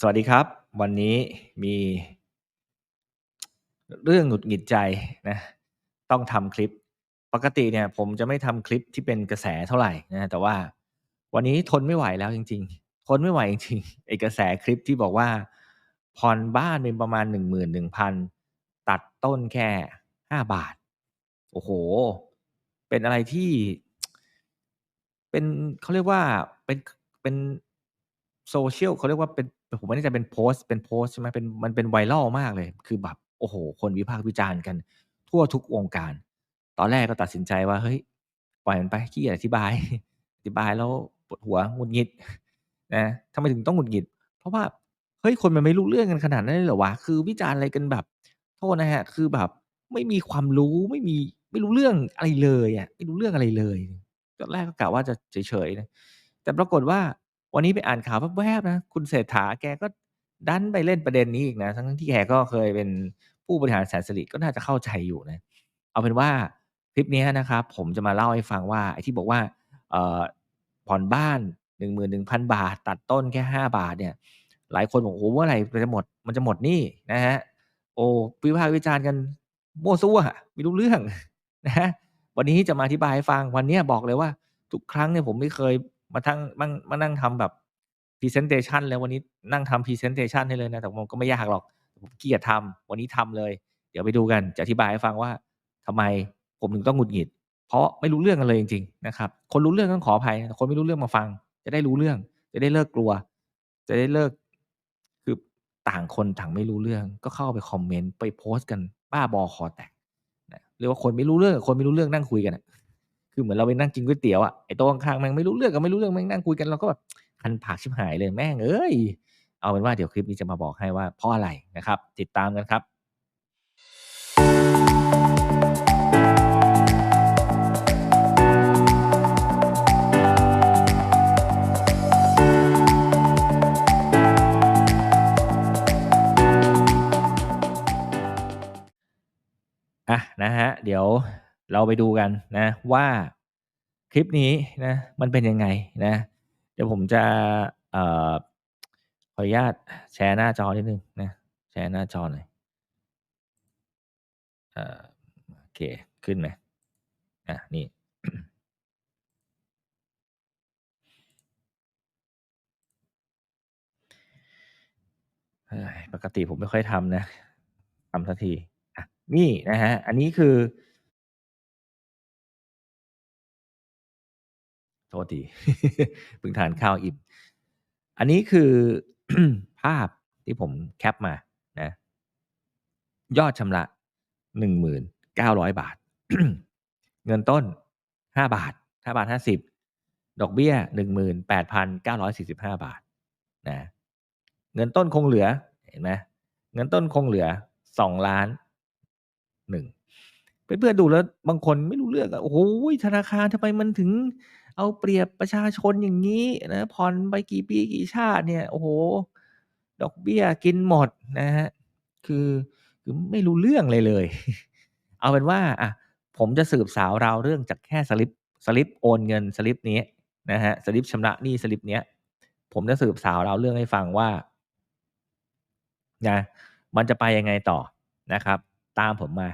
สวัสดีครับ วันนี้มี เรื่องหงุดหงิดใจนะต้องทำคลิป ปกติเนี่ยผมจะไม่ทำคลิปที่เป็นกระแสเท่าไหร่นะแต่ว่าวันนี้ทนไม่ไหวแล้วจริง ๆ ทนไม่ไหวจริงๆไอ้กระแสคลิปที่บอกว่าผ่อนบ้านเป็นประมาณ11,000ตัดต้นแค่5บาท โอ้โฮเป็นอะไรที่ เป็นเขาเรียกว่าเป็นเป็น social เขาเรียกว่าเป็น ผมไม่แน่ใจเป็นโพสต์เป็นโพสต์ใช่ไหมเป็นมันเป็น viral มากเลย คือแบบโอ้โฮคนวิพากษ์วิจารณ์กัน ทั่วทุกวงการ ตอนแรกก็ตัดสินใจว่า เฮ้ย ปล่อยมันไปขี้เกียจอธิบาย อธิบายแล้วปวดหัวหงุดหงิดนะทำไมถึงต้องหงุดหงิด เพราะว่าเฮ้ยคนมันไม่รู้เรื่องกันขนาดนั้นเลยเหรอวะคือวิจารณ์อะไรกันแบบ โทษนะครับคือแบบไม่มีความรู้ไม่มีไม่รู้เรื่องอะไรเลยอะไม่รู้เรื่องอะไรเลยตอนแรกก็กะว่าจะเฉยๆนะแต่ปรากฏว่า วันนี้ไปอ่านข่าวแวบๆนะคุณเศรษฐาแกก็ดันไปเล่นประเด็นนี้อีกนะ ทั้งที่แกก็เคยเป็นผู้บริหารแสนสิริก็น่าจะเข้าใจอยู่นะ เอาเป็นว่าคลิปนี้นะครับ ผมจะมาเล่าให้ฟังว่าไอ้ที่บอกว่าผ่อนบ้าน 11,000 บาท ตัดต้นแค่ 5 บาทเนี่ย หลายคนบอกโอ้โฮเมื่อไหร่มันจะหมดมันจะหมดนี้นะครับโอ้วิพากษ์วิจารณ์กันมั่วซั่วไม่รู้เรื่องนะวันนี้จะมาอธิบายให้ฟังวันนี้บอกเลยว่า ทุกครั้งเนี่ยผมไม่เคย มาทั้งมั่งมานั่งทำแบบพรีเซนเทชันเลยวันนี้นั่งทำพรีเซนเทชันให้เลยนะ แต่ผมก็ไม่ยากหรอก ผมเกียจทำวันนี้ทำเลย เดี๋ยวไปดูกัน จะอธิบายให้ฟังว่าทำไมผมถึงต้องหงุดหงิด เพราะไม่รู้เรื่องกันเลยจริงๆนะครับ คนรู้เรื่องต้องขออภัย คนไม่รู้เรื่องมาฟัง จะได้รู้เรื่อง จะได้เลิกกลัว จะได้เลิก คือต่างคนต่างไม่รู้เรื่อง ก็เข้าไปคอมเมนต์ไปโพสต์กันบ้าบอคอแตกนะเรียกว่าคนไม่รู้เรื่องคนไม่รู้เรื่องนั่งคุยกันอะ คือเหมือนเราไปนั่งกินก๋วยเตี๋ยวอะไอ้โต๊ะข้างๆแม่งไม่รู้เรื่องกับไม่รู้เรื่องแม่งนั่งคุยกันเราก็แบบคันปากชิบหายเลยแม่งเอ้ยเอาเป็นว่าเดี๋ยวคลิปนี้จะมาบอกให้ว่าเพราะอะไรนะครับ ติดตามกันครับอะนะครับเดี๋ยว เราไปดูกันนะว่าคลิปนี้นะมันเป็นยังไงนะ เดี๋ยวผมจะออขออนุญาตแชร์หน้าจอนิดนึงนะแชร์หน้าจอหน่อยโอเคขึ้นไหมอานี่ปกติผมไม่ค่อยทำนะทำสักทีอะนี่นะครับอันนี้คือ โทษทีเพิ่งทานข้าวอิ่มอันนี้คือภาพที่ผมแคปมานะ ยอดชำระ1,900บาท เงินต้น5บาท5บาท50ดอกเบี้ย18,945บห้าบาทนะเงินต้นคงเหลือเห็นไหมเงินต้นคงเหลือ2,100,000เพื่อนๆดูแล้วบางคนไม่รู้เรื่องอะโอ้โฮธนาคารทำไมมันถึง เอาเปรียบประชาชนอย่างงี้นะผ่อนไปกี่ปีกี่ชาติเนี่ยโอ้โฮดอกเบี้ยกินหมดนะครับคือคือไม่รู้เรื่องอะไรเลย เอาเป็นว่าอะผมจะสืบสาวราวเรื่องจากแค่สลิปสลิปโอนเงินสลิปนี้นะครับสลิปชำระหนี้สลิปเนี้ยผมจะสืบสาวราวเรื่องให้ฟังว่านะมันจะไปยังไงต่อนะครับ ตามผมมา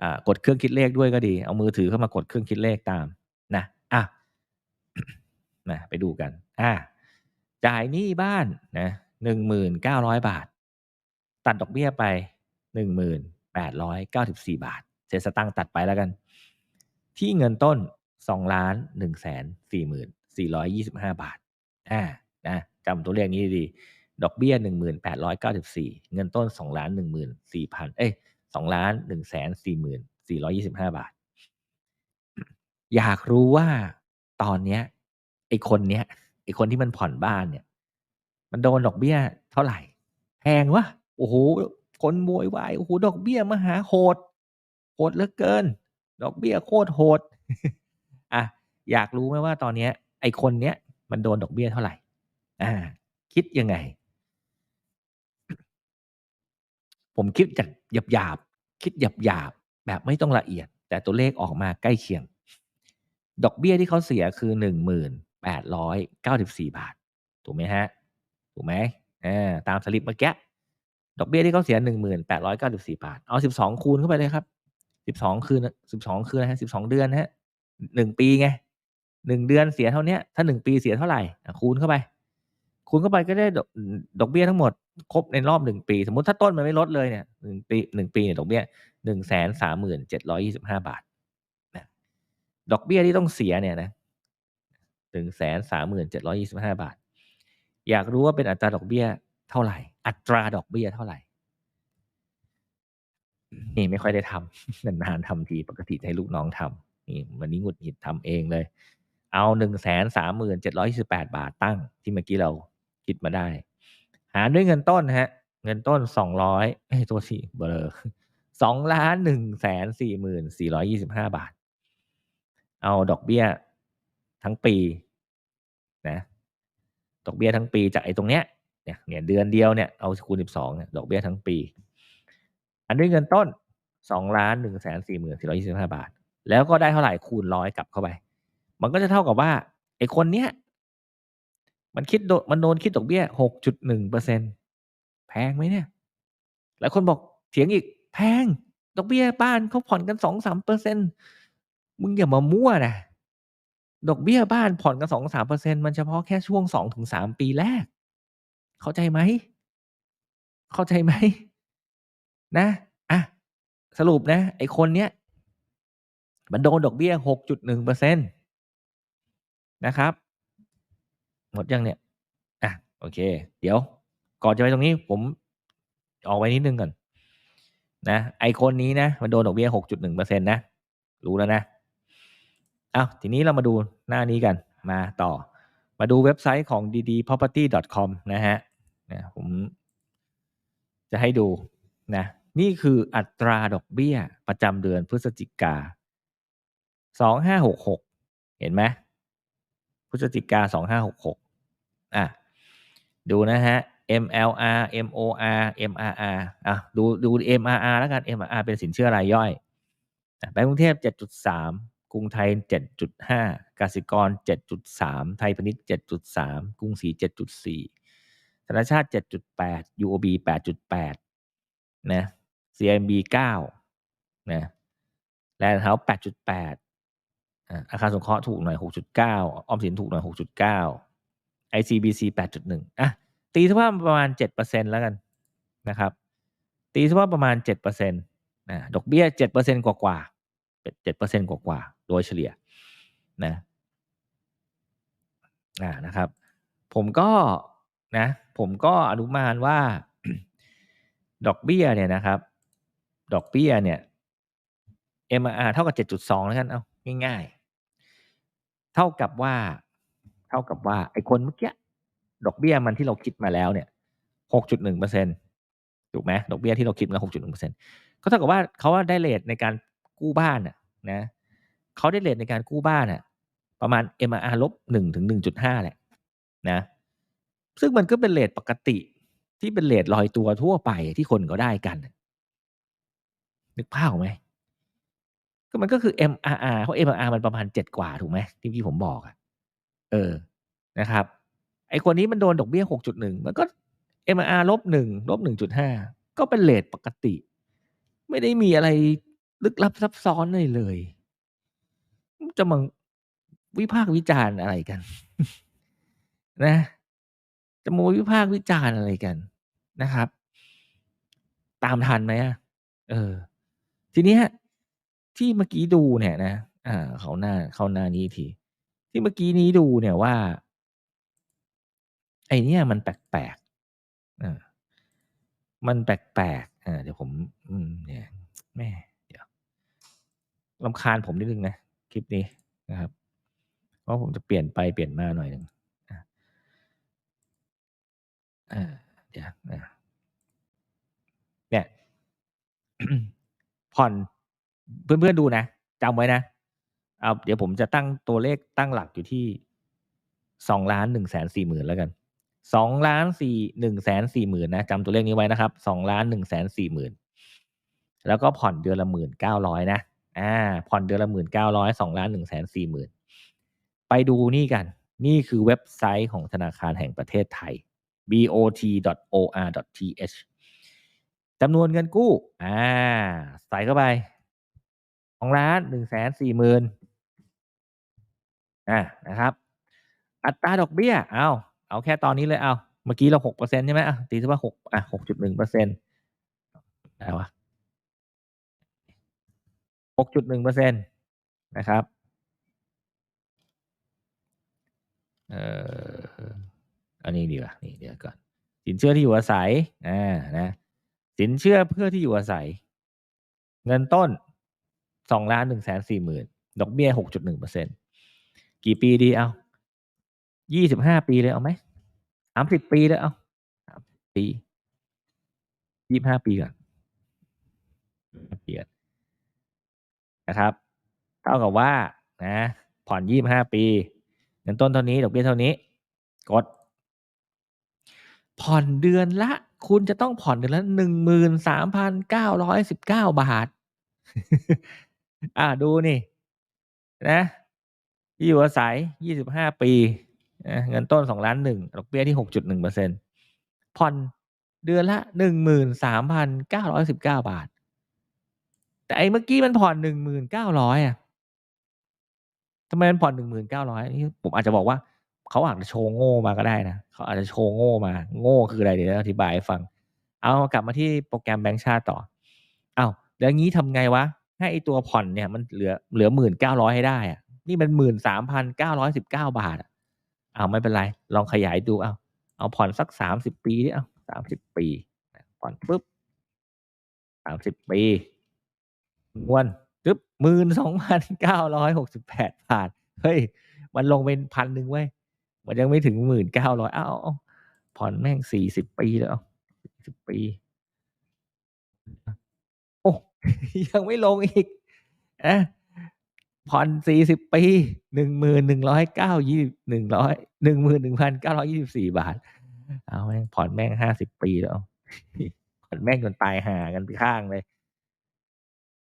อ่ากดเครื่องคิดเลขด้วยก็ดี เอามือถือเข้ามากดเครื่องคิดเลขตาม นะไปดูกันอ่าจ่ายหนี้บ้านนะหนึ่งหมื่นเก้าร้อยบาท ตัดดอกเบี้ยไปหนึ่งหมื่นแปดร้อยเก้าสิบสี่บาท เศษสตังตัดไปแล้วกัน ที่เงินต้นสองล้านหนึ่งแสนสี่หมื่นสี่ร้อยยี่สิบห้าบาทอ่านะจำตัวเลขนี้ดี ดอกเบี้ยหนึ่งหมื่นแปดร้อยเก้าสิบสี่เงินต้นสองล้านหนึ่งหมื่นสี่พันเอ้ยสองล้านหนึ่งแสนสี่หมื่นสี่ร้อยี่สิบห้าบาท อยากรู้ว่าตอนเนี้ย ไอ้คนเนี้ยไอ้คนที่มันผ่อนบ้านเนี่ย มันโดนดอกเบี้ย เท่าไหร่แพงเปล่า?โอ้โฮคนโวยวายโอ้โฮดอกเบี้ยมหาโหดโหดเหลือเกิน ดอกเบี้ยโคตรโหดอะอยากรู้ไหมว่าตอนเนี้ย ไอ้คนเนี้ยมันโดนดอกเบี้ยเท่าไหร่?อ่า คิดยังไง?ผมคิดจากหยาบๆคิดหยาบๆแบบไม่ต้องละเอียด แต่ตัวเลขออกมาใกล้เคียง ดอกเบี้ยที่เขาเสียคือหนึ่งหมื่น 1,894 บาท ถูกไหมครับถูกไหม?อ่าตามสลิปเมื่อกี้ดอกเบี้ยที่เขาเสีย 1894 บาท เอา 12 คูณเข้าไปเลยครับ 12 คืน 12 คืนนะฮะ 12 เดือนนะฮะ1ปีไง1เดือนเสียเท่านี้ถ้า 1 ปีเสียเท่าไหร่ คูณเข้าไป คูณเข้าไปก็ได้ดอกดอกเบี้ยทั้งหมด ครบในรอบ 1 ปี สมมติถ้าต้นมันไม่ลดเลยเนี่ย1ปี1ปีเนี่ยดอกเบี้ย 137,725 บาทนะดอกเบี้ยที่ต้องเสียเนี่ยนะ 137,725บาท อยากรู้ว่าเป็นอัตราดอกเบี้ยเท่าไหร่ อัตราดอกเบี้ยเท่าไหร่ นี่ไม่ค่อยได้ทำนานๆทำทีปกติจะให้ลูกน้องทำนี่วันนี้หงุดหงิดทำเองเลย เอา137,728บาทตั้งที่เมื่อกี้เราคิดมาได้ หารด้วยเงินต้นฮะ เงินต้น200เอ้ยโทษทีเบลอ2,140,425บาท เอาดอกเบี้ยทั้งปีนะ ดอกเบี้ยทั้งปีจากไอ้ตรงเนี้ยเนี่ยเนี่ยเดือนเดียวเนี่ยเอาคูณ12เนี่ยดอกเบี้ยทั้งปี อันด้วยเงินต้น2ล้าน1แสน4หมื่น425บห้าบาท แล้วก็ได้เท่าไหร่คูณร้อยกลับเข้าไป มันก็จะเท่ากับว่าไอ้คนเนี้ยมันคิดโดมันโดนคิดดอกเบี้ย6.1เปอร์เซ็นแพงไหมเนี่ย หลายคนบอกเถียงอีกแพง ดอกเบี้ยบ้านเขาผ่อนกัน2-3เปอร์เซ็นมึงอย่ามามั่วนะ ดอกเบี้ยบ้านผ่อนกัน2-3เปอร์เซ็นมันเฉพาะแค่ช่วง2-3ปีแรก เข้าใจไหม เข้าใจไหม นะอะสรุปนะ ไอคนเนี้ยมันโดนดอกเบี้ย6.1เปอร์เซ็นนะครับ หมดยังเนี่ยอะโอเค เดี๋ยว ก่อนจะไปตรงนี้ผมออกไว้นิดนึงก่อนนะไอคนนี้นะ มันโดนดอกเบี้ย6.1เปอร์เซ็นนะ รู้แล้วนะ เอาทีนี้เรามาดูหน้านี้กันมาต่อ มาดูเว็บไซต์ของ ddproperty.com นะฮะนะผมจะให้ดูนะนี่คืออัตราดอกเบี้ยประจำเดือนพฤศจิกาสองห้าหกหกเห็นไหมพฤศจิกาสองห้าหกหกอะ ดูนะฮะ MLR MOR MRR อะ ดูดู MRR แล้วกัน MRR เป็นสินเชื่อรายย่อยแบงก์กรุงเทพ 7.3 กรุงไทย 7.5 กสิกร 7.3 ไทยพาณิชย์ 7.3 กรุงศรี 7.4 ธนาชาติ 7.8 UOB 8.8 นะ CMB 9 นะ แลนด์เฮาส์8.8 อาคารสงเคราะห์ถูกหน่อย 6.9 ออมสินถูกหน่อย 6.9 ICBC 8.1 อะ ตีซะว่าประมาณ 7%แล้วกันนะครับ ตีซะว่าประมาณ 7%นะ ดอกเบี้ย 7%กว่ากว่า7%กว่ากว่า โดยเฉลี่ยนะอ่านะครับ ผมก็นะ ผมก็อนุมานว่า ดอกเบี้ยเนี่ยนะครับ ดอกเบี้ยเนี่ย MRR เท่ากับ 7.2 แล้วกันเอาง่าย ๆ เท่ากับว่า เท่ากับว่า ไอ้คนเมื่อกี้ดอกเบี้ยมันที่เราคิดมาแล้วเนี่ย 6.1เปอร์เซ็นถูกไหมดอกเบี้ยที่เราคิดมา 6.1เปอร์เซ็นก็เท่ากับว่าเขาว่าได้เลทในการกู้บ้านน่ะนะ เขาได้เลทในการกู้บ้านน่ะประมาณ MRR ลบ1ถึง1.5แหละนะ ซึ่งมันก็เป็นเลทปกติที่เป็นเลทลอยตัวทั่วไปที่คนก็ได้กัน นึกภาพไหมก็มันก็คือ MRR เพราะ MRR มันประมาณ7กว่าถูกไหมที่พี่ผมบอกอะเออนะครับ ไอคนนี้มันโดนดอกเบี้ย6.1มันก็ MRR ลบ1ลบ1.5ก็เป็นเลทปกติ ไม่ได้มีอะไรลึกลับซับซ้อนเลยเลย จะมาวิพากษ์วิจารณ์อะไรกัน นะ จะมาวิพากษ์วิจารณ์อะไรกันนะครับ ตามทันไหมอะเออ ทีนี้ที่เมื่อกี้ดูเนี่ยนะอ่าเขาหน้าเขาหน้านี้ที ที่เมื่อกี้นี้ดูเนี่ยว่า ไอเนี่ยมันแปลกๆอ่ามันแปลกๆอ่าเดี๋ยวผม อืมเนี่ยแม่เดี๋ยวลำคาญผมนิดนึงนะ คลิปนี้นะครับ เพราะผมจะเปลี่ยนไปเปลี่ยนมาหน่อยหนึ่งอ่าเดี๋ยวเนี่ยผ่อนเพื่อนๆดูนะจำไว้นะเอาเดี๋ยวผมจะตั้งตัวเลขตั้งหลักอยู่ที่สองล้านหนึ่งแสนสี่หมื่นแล้วกันสองล้านสี่หนึ่งแสนสี่หมื่นนะจำตัวเลขนี้ไว้นะครับสองล้านหนึ่งแสนสี่หมื่นแล้วก็ผ่อนเดือนละหมื่นเก้าร้อยนะ อ่า ผ่อนเดือนละหมื่นเก้าร้อยสองล้านหนึ่งแสนสี่หมื่นไปดูนี่กัน นี่คือเว็บไซต์ของธนาคารแห่งประเทศไทย bot.or.th จำนวนเงินกู้ อ่า ใส่เข้าไปสองล้านหนึ่งแสนสี่หมื่นอ่า นะครับ อัตราดอกเบี้ย เอา เอาแค่ตอนนี้เลย เอา เมื่อกี้เราหกเปอร์เซ็นใช่ไหมอะตีซะว่าหกอะหกจุดหนึ่งเปอร์เซ็นต์อะไรวะ หกจุดหนึ่งเปอร์เซ็นตนะครับเอ่ออันนี้ดีกว่านี่เดี๋ยวก่อน สินเชื่อที่อยู่อาศัยอ่านะสินเชื่อเพื่อที่อยู่อาศัย เงินต้นสองล้านหนึ่งแสนสี่หมื่นดอกเบี้ยหกจุดหนึ่งเปอร์เซ็นกี่ปีดีเอายี่สิบห้าปีเลยเอาไหมสามสิบปีเลยเอาสามปียี่ห้าปีก่อนเปลี่ยน นะครับเท่ากับว่านะผ่อนยี่ห้าปีเงินต้นเท่านี้ดอกเบี้ยเท่านี้ กด ผ่อนเดือนละ คุณจะต้องผ่อนเดือนละหนึ่งหมื่นสามพันเก้าร้อยสิบเก้าบาท อ่าดูนี่นะที่อยู่อาศัยยี่สิบห้าปีเงินต้นสองล้านหนึ่งดอกเบี้ยที่หกจุดหนึ่งเปอร์เซ็นผ่อนเดือนละหนึ่งหมื่นสามพันเก้าร้อยสิบเก้าบาท แต่ไอ้เมื่อกี้มันผ่อนหนึ่งหมื่นเก้าร้อยอะทำไมมันผ่อนหนึ่งหมื่นเก้าร้อยนี่ผมอาจจะบอกว่าเขาอาจจะโชว์โง่มาก็ได้นะเขาอาจจะโชว์โง่มา โง่คืออะไรเดี๋ยวอธิบายให้ฟัง เอากลับมาที่โปรแกรมแบงก์ชาติต่อเอา้าแล้วงี้ทำไงวะ ให้ไอตัวผ่อนเนี่ยมันเหลือเหลือหมื่นเก้าร้อยให้ได้อะนี่มันหมื่นสามพันเก้าร้อยสิบเก้าบาทอะเอาไม่เป็นไร ลองขยายดูเอาเอาผ่อนสักสามสิบปีดิเอาสามสิบปี ผ่อนปุ๊บสามสิบปี วนปึ๊บหมื่นสองพันเก้าร้อยหกสิบแปดบาท เฮ้ย มันลงเป็นพันหนึ่งเว้ย มันยังไม่ถึงหมื่นเก้าร้อยอ้าวผ่อนแม่งสี่สิบปีแล้วสิบปี โอ้ยังไม่ลงอีกอะผ่อนสี่สิบปีหนึ่งหมื่นหนึ่งร้อยเก้ายี่หนึ่งร้อยหนึ่งหมื่นหนึ่งพันเก้าร้อยี่สิบสี่บาท เอาแม่งผ่อนแม่งห้าสิบปีแล้วผ่อนแม่งจนตายห่ากันไปข้างเลย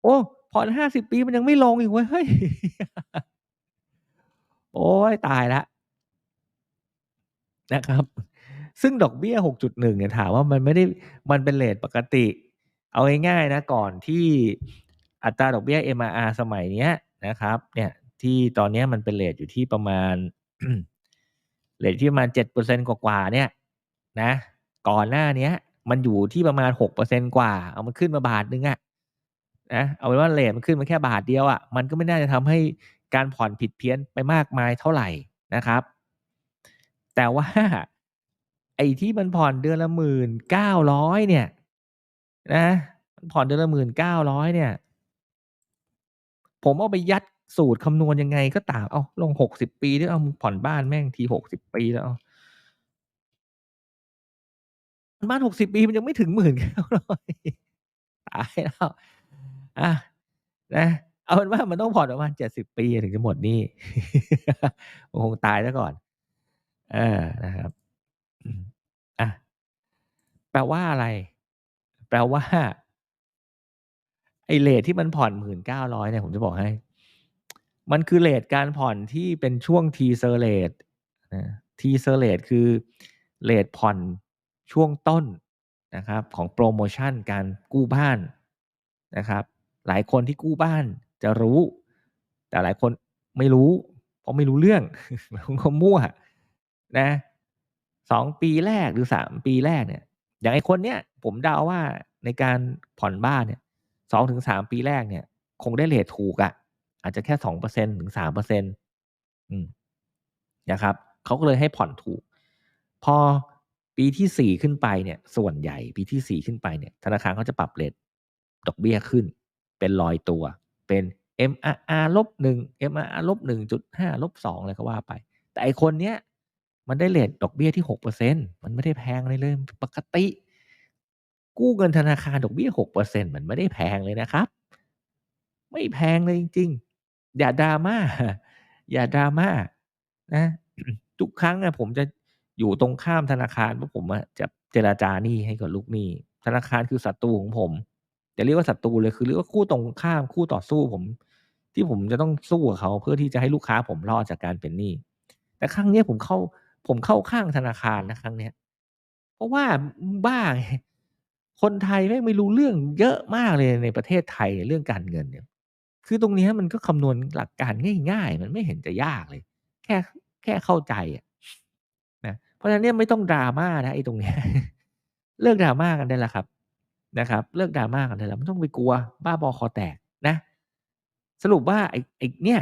โอ้ผ่อนห้าสิบปีมันยังไม่ลงอีกเว้ยเฮ้ยโอ้ยตายแล้วนะครับ ซึ่งดอกเบี้ย 6.1 เนี่ยถามว่ามันไม่ได้มันเป็นเรทปกติ เอาง่ายๆนะ ก่อนที่อัตราดอกเบี้ย MRR สมัยเนี้ยนะครับ เนี่ย ที่ตอนนี้มันเป็นเรทอยู่ที่ประมาณเรทที่ประมาณ 7%กว่าๆเนี่ย นะ ก่อนหน้าเนี้ยมันอยู่ที่ประมาณ 6%กว่า เอามันขึ้นมาบาทนึงอะ นะเอาเป็นว่าเรทมันขึ้นมาแค่บาทเดียวอะมันก็ไม่น่าจะทำให้การผ่อนผิดเพี้ยนไปมากมายเท่าไหร่นะครับ แต่ว่าไอ้ที่มันผ่อนเดือนละหมื่นเก้าร้อยเนี่ย นะมันผ่อนเดือนละหมื่นเก้าร้อยเนี่ย ผมเอาไปยัดสูตรคำนวณยังไงก็ตามเอาลงหกสิบปีด้วยเอาผ่อนบ้านแม่งทีหกสิบปีแล้วเอาบ้านหกสิบปีมันยังไม่ถึงหมื่นเก้าร้อยตายแล้ว อะนะเอาเป็นว่ามันต้องผ่อนประมาณเจ็ดสิบปีถึงจะหมดหนี้คงตายซะก่อนเออนะครับอะแปลว่าอะไร แปลว่าไอ้เรทที่มันผ่อนหมื่นเก้าร้อยเนี่ยผมจะบอกให้ มันคือเรทการผ่อนที่เป็นช่วงทีเซอร์เรททีเซอร์เรทคือเรทผ่อนช่วงต้นนะครับ ของโปรโมชั่นการกู้บ้านนะครับ หลายคนที่กู้บ้านจะรู้ แต่หลายคนไม่รู้ เพราะไม่รู้เรื่องเขามั่วนะสองปีแรกหรือสามปีแรกเนี่ย อย่างไอ้คนเนี้ยผมเดาว่าในการผ่อนบ้านเนี่ยสองถึงสามปีแรกเนี่ย คงได้เรทถูกอะ่ะ อาจจะแค่สองเปอร์เซ็นถึงสามเปอร์เซ็นต์นะครับเขาก็เลยให้ผ่อนถูก พอปีที่สี่ขึ้นไปเนี่ย ส่วนใหญ่ปีที่สี่ขึ้นไปเนี่ย ธนาคารเขาจะปรับเรทดอกเบี้ยขึ้น เป็นลอยตัว เป็น MRR ลบหนึ่ง MRR ลบหนึ่งจุดห้าลบสองอะไรก็ว่าไป แต่ไอคนเนี้ยมันได้เรทดอกเบี้ยที่หกเปอร์เซ็นมันไม่ได้แพงเลยเลยปกติ กู้เงินธนาคารดอกเบี้ยหกเปอร์เซ็นมันไม่ได้แพงเลยนะครับ ไม่แพงเลยจริง ๆ อย่าดราม่าอย่าดราม่านะทุกครั้งอะผมจะอยู่ตรงข้ามธนาคารเพราะผมจะเจราจาหนี้ให้กับลูกหนี้ ธนาคารคือศัตรูของผม จะเรียกว่าศัตรูเลยคือเรียกว่าคู่ตรงข้ามคู่ต่อสู้ผม ที่ผมจะต้องสู้กับเขาเพื่อที่จะให้ลูกค้าผมรอดจากการเป็นหนี้แต่ครั้งเนี้ยผมเข้าผมเข้าข้างธนาคารนะครั้งเนี้ยราะว่าบ้าไงคนไทยแม่งไม่รู้เรื่องเยอะมากเลยในประเทศไทยเรื่องการเงินเนี่ย คือตรงนี้มันก็คำนวณหลักการง่าย ๆ มันไม่เห็นจะยากเลย แค่แค่เข้าใจอะนะเพราะฉะนั้นเนี่ยไม่ต้อง drama นะไอ้ตรงเนี้ยเลิก drama กันได้แล้วครับ นะครับเลิก drama กันได้แล้วไม่ต้องไปกลัว บ้าบอคอแตกนะ สรุปว่าไอ้ไอ้เนี่ย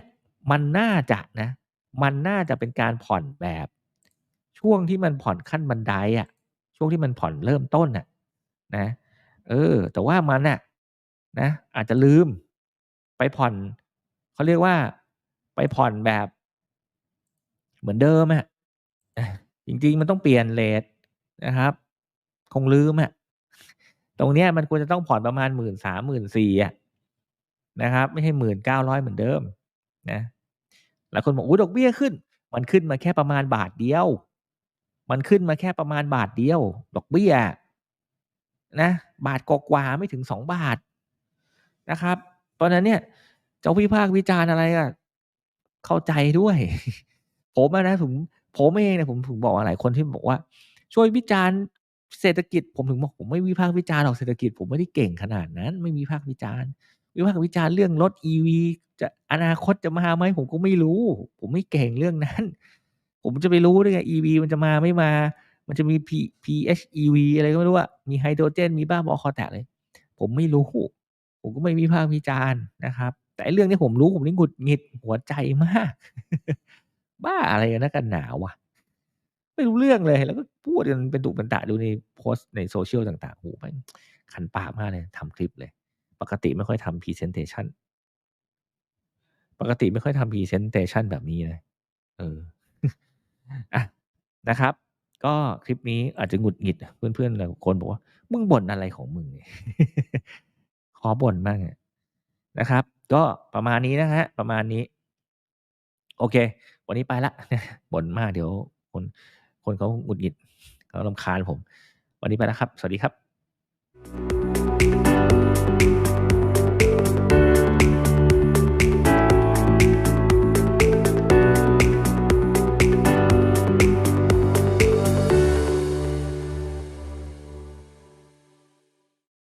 มันน่าจะนะ มันน่าจะเป็นการผ่อนแบบ ช่วงที่มันผ่อนขั้นบันไดอะช่วงที่มันผ่อนเริ่มต้นน่ะ นะ เออ แต่ว่ามันน่ะนะ อาจจะลืม ไปผ่อนเขาเรียกว่า ไปผ่อนแบบ เหมือนเดิมอะอาจริง ๆ มันต้องเปลี่ยนเรตนะครับ คงลืมอะ ตรงเนี้ยมันควรจะต้องผ่อนประมาณ13,000-14,000อะนะครับ ไม่ใช่1,900เหมือนเดิมนะหลายคนบอก"อุ๊ยดอกเบี้ยขึ้น"มันขึ้นมาแค่ประมาณบาทเดียว มันขึ้นมาแค่ประมาณบาทเดียว ดอกเบี้ยนะบาทกว่าไม่ถึง2บาทนะครับ เพราะนั้นเนี่ยจะวิพากษ์วิจารณ์อะไรอะเข้าใจด้วย ผมนะผมผมเองเนี่ยผมถึงบอกหลายคนที่บอกว่า"ช่วยวิจารณ์ เศรษฐกิจ"ผมถึงบอกผมไม่วิพากษ์วิจารณ์หรอกเศรษฐกิจผมไม่ได้เก่งขนาดนั้น ไม่วิพากษ์วิจารณ์วิพากษ์วิจารณ์เรื่องรถ EV จะอนาคตจะมาไหมผมก็ไม่รู้ ผมไม่เก่งเรื่องนั้น ผมจะไปรู้ได้ไง EV มันจะมาไม่มา มันจะมี P PHEV อะไรก็ไม่รู้อะมีไฮโดรเจน มีบ้าบอคอแตกเลย ผมไม่รู้ ผมก็ไม่วิพากษ์วิจารณ์นะครับ แต่เรื่องนี้ผมรู้ผมนี่หงุดหงิดหัวใจมาก บ้าอะไรกันนักกันหนาวะ ไม่รู้เรื่องเลย แล้วก็พูดกันเป็นตุเป็นตะดูในโพสต์ใน social ต่างๆโอ้โฮแม่งคันปากมากเลยทำคลิปเลย ปกติไม่ค่อยทำ presentation ปกติไม่ค่อยทำ presentation แบบนี้นะเอออะนะครับ ก็คลิปนี้อาจจะหงุดหงิดเพื่อนๆหลายคนบอกว่า"มึงบ่นอะไรของมึงเนี่ย"ขอบ่นบ้างนะครับ ก็ประมาณนี้นะครับประมาณนี้ โอเค วันนี้ไปล้วบ่นมากเดี๋ยวคน คนเขาหงุดหงิดเขาลำคาญผม วันนี้ไปแล้วครับ สวัสดีครับ